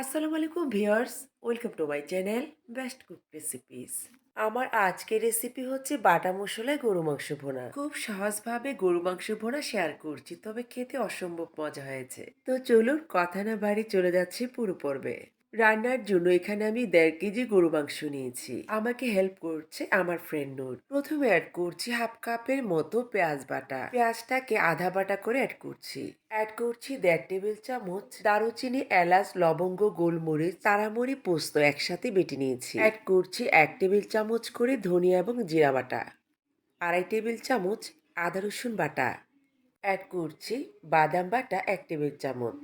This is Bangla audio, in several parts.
আসসালামু আলাইকুম viewers, welcome to my channel best cook recipes. আমার আজকের রেসিপি হচ্ছে বাটা মশলায় গরু মাংস ভোনা। খুব সহজভাবে গরু মাংস ভোনা শেয়ার করছি, তবে খেতে অসম্ভব মজা হয়েছে। তো চলুন, কথা না বাড়ি চলে যাচ্ছে পুরো পর্বে। রান্নার জন্য এখানে আমি দেড় কেজি গরু মাংস নিয়েছি। আমাকে হেল্প করছে আমার ফ্রেন্ড নূর প্রথমে অ্যাড করছি হাফ কাপের মতো পেঁয়াজ বাটা। পেঁয়াজটাকে আধা বাটা করে অ্যাড করছি। অ্যাড করছি দেড় টেবিল চামচ দারুচিনি, এলাচ, লবঙ্গ, গোলমরিচ তারামরি পোস্ত একসাথে বেটে নিয়েছি। অ্যাড করছি এক টেবিল চামচ করে ধনিয়া এবং জিরা বাটা। আড়াই টেবিল চামচ আদা রসুন বাটা। অ্যাড করছি বাদাম বাটা এক টেবিল চামচ।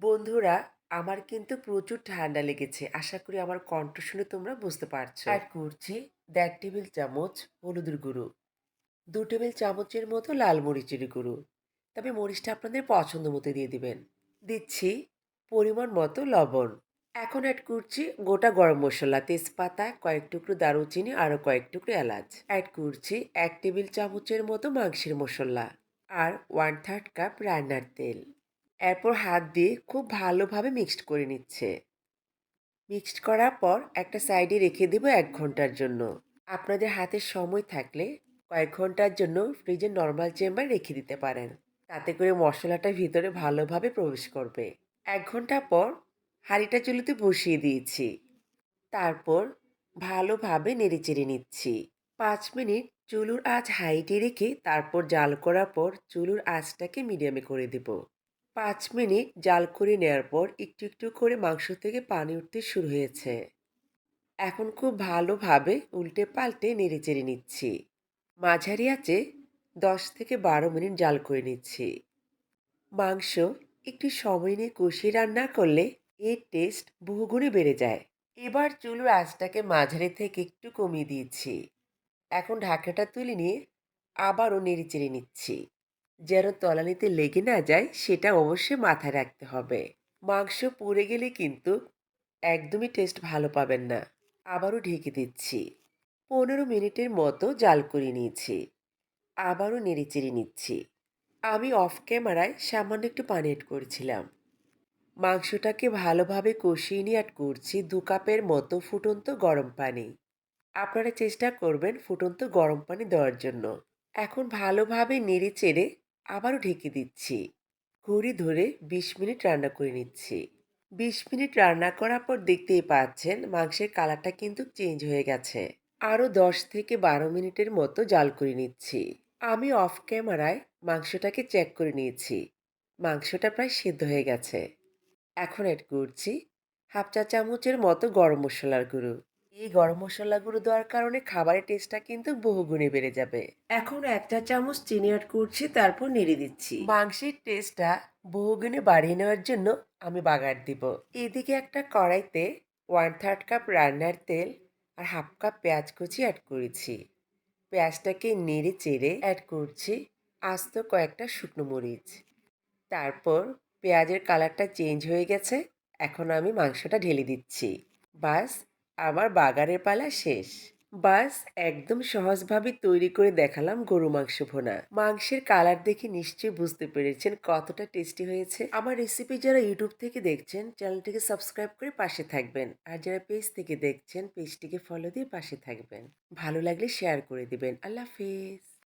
বন্ধুরা আমার কিন্তু প্রচুর ঠান্ডা লেগেছে। আশা করি আমার কণ্ঠ শুনে তোমরা বুঝতে পারছ। অ্যাড করছি দেড় টেবিল চামচ হলুদের গুঁড়ো, দু টেবিল চামচের মতো লাল মরিচের গুঁড়ো। তবে মরিচটা আপনাদের পছন্দ মতো দিয়ে দিবেন। দিচ্ছি পরিমাণ মতো লবণ। এখন অ্যাড করছি গোটা গরম মশলা, তেজপাতা, কয়েক টুকরো দারুচিনি, আরও কয়েক টুকরো এলাচ। অ্যাড করছি এক টেবিল চামচের মতো মাংসের মশলা আর ওয়ান থার্ড কাপ রান্নার তেল। এরপর হাত দিয়ে খুব ভালোভাবে মিক্সড করে নিচ্ছে। মিক্সড করার পর একটা সাইডে রেখে দেবো এক ঘণ্টার জন্য। আপনাদের হাতে সময় থাকলে কয়েক ঘণ্টার জন্য ফ্রিজের নর্মাল চেম্বার রেখে দিতে পারেন। তাতে করে মশলাটা ভিতরে ভালোভাবে প্রবেশ করবে। এক ঘণ্টা পর হাঁড়িটা চুলোতে বসিয়ে দিয়েছি। তারপর ভালোভাবে নেড়েচেড়ে নিচ্ছি। পাঁচ মিনিট চুলুর আঁচ হাইটে রেখে তারপর জাল করার পর চুলুর আঁচটাকে মিডিয়ামে করে দেব। পাঁচ মিনিট জাল করে নেওয়ার পর একটু একটু করে মাংস থেকে পানি উঠতে শুরু হয়েছে। এখন খুব ভালোভাবে উল্টে পাল্টে নেড়েচেড়ে নিচ্ছি। মাঝারি আঁচে দশ থেকে বারো মিনিট জাল করে নিচ্ছি। মাংস একটু সময় নিয়ে কষিয়ে রান্না করলে এর টেস্ট বহুগুণে বেড়ে যায়। এবার চুলোর আঁচটাকে মাঝারি থেকে একটু কমিয়ে দিয়েছি। এখন ঢাকাটা তুলে নিয়ে আবারও নেড়ে চেড়ে নিচ্ছি। যেন তলানিতে লেগে না যায়, সেটা অবশ্যই মাথায় রাখতে হবে। মাংস পুড়ে গেলে কিন্তু একদমই টেস্ট ভালো পাবেন না। আবারও ঢেকে দিচ্ছি। পনেরো মিনিটের মতো জাল করে নিয়েছি। আবারও নেড়ে চেড়ে নিচ্ছি। আমি অফ ক্যামেরায় সামান্য একটু পানি এড করেছিলাম। মাংসটাকে ভালোভাবে কষিয়ে নিয়ে অ্যাড করছি দু কাপের মতো ফুটন্ত গরম পানি। আপনারা চেষ্টা করবেন ফুটন্ত গরম পানি দেওয়ার জন্য। এখন ভালোভাবে নেড়ে চেড়ে আবারও ঢেকে দিচ্ছি। ঘড়ি ধরে বিশ মিনিট রান্না করে নিচ্ছি। বিশ মিনিট রান্না করার পর দেখতেই পাচ্ছেন মাংসের কালারটা কিন্তু চেঞ্জ হয়ে গেছে। আরও দশ থেকে বারো মিনিটের মতো জাল করে নিচ্ছি। আমি অফ ক্যামেরায় মাংসটাকে চেক করে নিয়েছি। মাংসটা প্রায় সিদ্ধ হয়ে গেছে। এখন অ্যাড করছি হাফ চা চামচের মতো গরম মশলার গুঁড়ো। এই গরম মশলা গুঁড়ো দেওয়ার কারণে খাবারের টেস্টটা কিন্তু বহুগুণে বেড়ে যাবে। এখন একটা চামচ চিনি অ্যাড করছি, তারপর নেড়ে দিচ্ছি। মাংসের টেস্টটা বহুগুণে বাড়িয়ে নেওয়ার জন্য আমি বাগার দিব। এদিকে একটা কড়াইতে ওয়ান থার্ড কাপ রান্নার তেল আর হাফ কাপ পেঁয়াজ কুচি অ্যাড করেছি। পেঁয়াজটাকে নেড়ে চেড়ে অ্যাড করছি আস্ত কয়েকটা শুকনো মরিচ। তারপর পেঁয়াজের কালারটা চেঞ্জ হয়ে গেছে, এখন আমি মাংসটা ঢেলে দিচ্ছি। বাস আমার বাগানের পালা শেষ। বাস একদম সহজভাবে তৈরি করে দেখালাম গরু মাংস ভোনা। মাংসের কালার দেখে নিশ্চয়ই বুঝতে পেরেছেন কতটা টেস্টি হয়েছে। আমার রেসিপি যারা ইউটিউব থেকে দেখছেন, চ্যানেলটিকে সাবস্ক্রাইব করে পাশে থাকবেন। আর যারা পেজ থেকে দেখছেন পেজটিকে ফলো দিয়ে পাশে থাকবেন। ভালো লাগলে শেয়ার করে দিবেন। আল্লাহ হাফিজ।